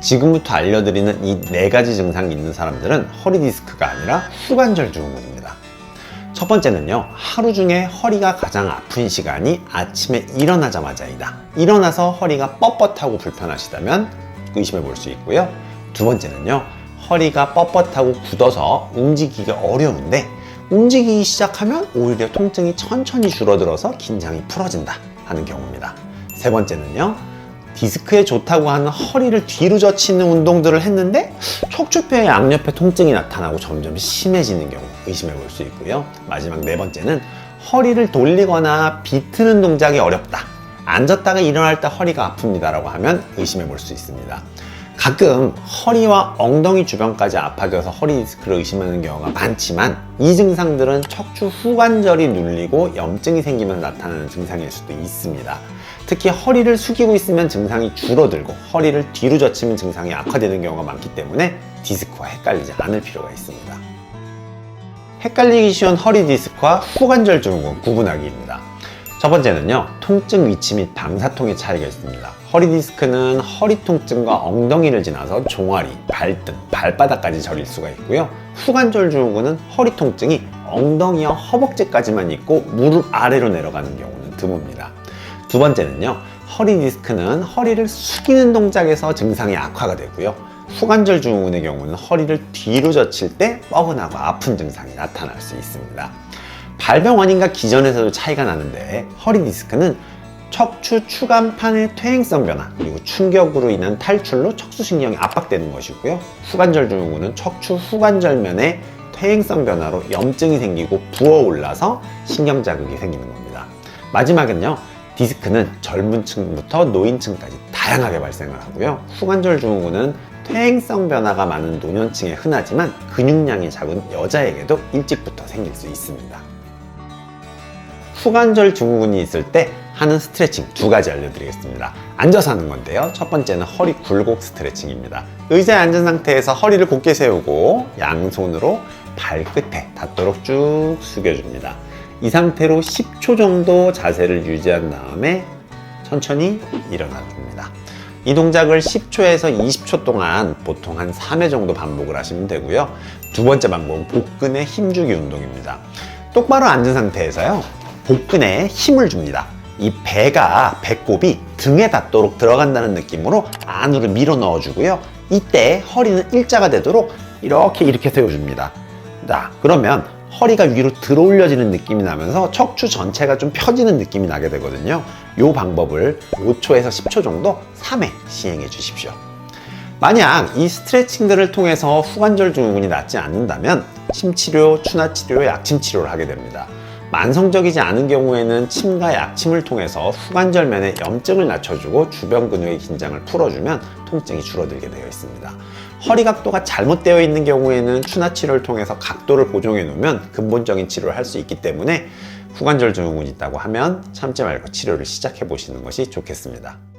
지금부터 알려드리는 이 네 가지 증상이 있는 사람들은 허리 디스크가 아니라 후관절 증후군입니다. 첫 번째는요, 하루 중에 허리가 가장 아픈 시간이 아침에 일어나자마자이다. 일어나서 허리가 뻣뻣하고 불편하시다면 의심해 볼 수 있고요. 두 번째는요, 허리가 뻣뻣하고 굳어서 움직이기 어려운데 움직이기 시작하면 오히려 통증이 천천히 줄어들어서 긴장이 풀어진다 하는 경우입니다. 세 번째는요, 디스크에 좋다고 하는 허리를 뒤로 젖히는 운동들을 했는데 척추뼈의 양옆에 통증이 나타나고 점점 심해지는 경우 의심해 볼 수 있고요. 마지막 네 번째는 허리를 돌리거나 비트는 동작이 어렵다. 앉았다가 일어날 때 허리가 아픕니다라고 하면 의심해 볼 수 있습니다. 가끔 허리와 엉덩이 주변까지 아파져서 허리 디스크를 의심하는 경우가 많지만 이 증상들은 척추 후관절이 눌리고 염증이 생기면 나타나는 증상일 수도 있습니다. 특히 허리를 숙이고 있으면 증상이 줄어들고 허리를 뒤로 젖히면 증상이 악화되는 경우가 많기 때문에 디스크와 헷갈리지 않을 필요가 있습니다. 헷갈리기 쉬운 허리 디스크와 후관절 증후군 구분하기입니다. 첫 번째는요, 통증 위치 및 방사통의 차이가 있습니다. 허리 디스크는 허리 통증과 엉덩이를 지나서 종아리, 발등, 발바닥까지 저릴 수가 있고요. 후관절 증후군은 허리 통증이 엉덩이와 허벅지까지만 있고 무릎 아래로 내려가는 경우는 드뭅니다. 두 번째는요, 허리 디스크는 허리를 숙이는 동작에서 증상이 악화가 되고요. 후관절 증후군의 경우는 허리를 뒤로 젖힐 때 뻐근하고 아픈 증상이 나타날 수 있습니다. 발병 원인과 기전에서도 차이가 나는데 허리 디스크는 척추 추간판의 퇴행성 변화 그리고 충격으로 인한 탈출로 척수신경이 압박되는 것이고요. 후관절 증후군은 척추 후관절면에 퇴행성 변화로 염증이 생기고 부어올라서 신경 자극이 생기는 겁니다. 마지막은요. 디스크는 젊은 층부터 노인층까지 다양하게 발생을 하고요. 후관절 증후군은 퇴행성 변화가 많은 노년층에 흔하지만 근육량이 작은 여자에게도 일찍부터 생길 수 있습니다. 후관절 증후군이 있을 때 하는 스트레칭 두 가지 알려드리겠습니다. 앉아서 하는 건데요. 첫 번째는 허리 굴곡 스트레칭입니다. 의자에 앉은 상태에서 허리를 곧게 세우고 양손으로 발끝에 닿도록 쭉 숙여줍니다. 이 상태로 10초 정도 자세를 유지한 다음에 천천히 일어나 줍니다. 이 동작을 10초에서 20초 동안 보통 한 3회 정도 반복을 하시면 되고요. 두 번째 방법은 복근의 힘주기 운동입니다. 똑바로 앉은 상태에서요. 복근에 힘을 줍니다. 이 배가 배꼽이 등에 닿도록 들어간다는 느낌으로 안으로 밀어 넣어주고요. 이때 허리는 일자가 되도록 이렇게 이렇게 세워줍니다. 자, 그러면 허리가 위로 들어올려지는 느낌이 나면서 척추 전체가 좀 펴지는 느낌이 나게 되거든요. 이 방법을 5초에서 10초 정도 3회 시행해 주십시오. 만약 이 스트레칭들을 통해서 후관절 증후군이 낫지 않는다면 침치료, 추나치료, 약침치료를 하게 됩니다. 만성적이지 않은 경우에는 침과 약침을 통해서 후관절면에 염증을 낮춰주고 주변 근육의 긴장을 풀어주면 통증이 줄어들게 되어 있습니다. 허리 각도가 잘못되어 있는 경우에는 추나 치료를 통해서 각도를 고정해 놓으면 근본적인 치료를 할 수 있기 때문에 후관절 증후군이 있다고 하면 참지 말고 치료를 시작해 보시는 것이 좋겠습니다.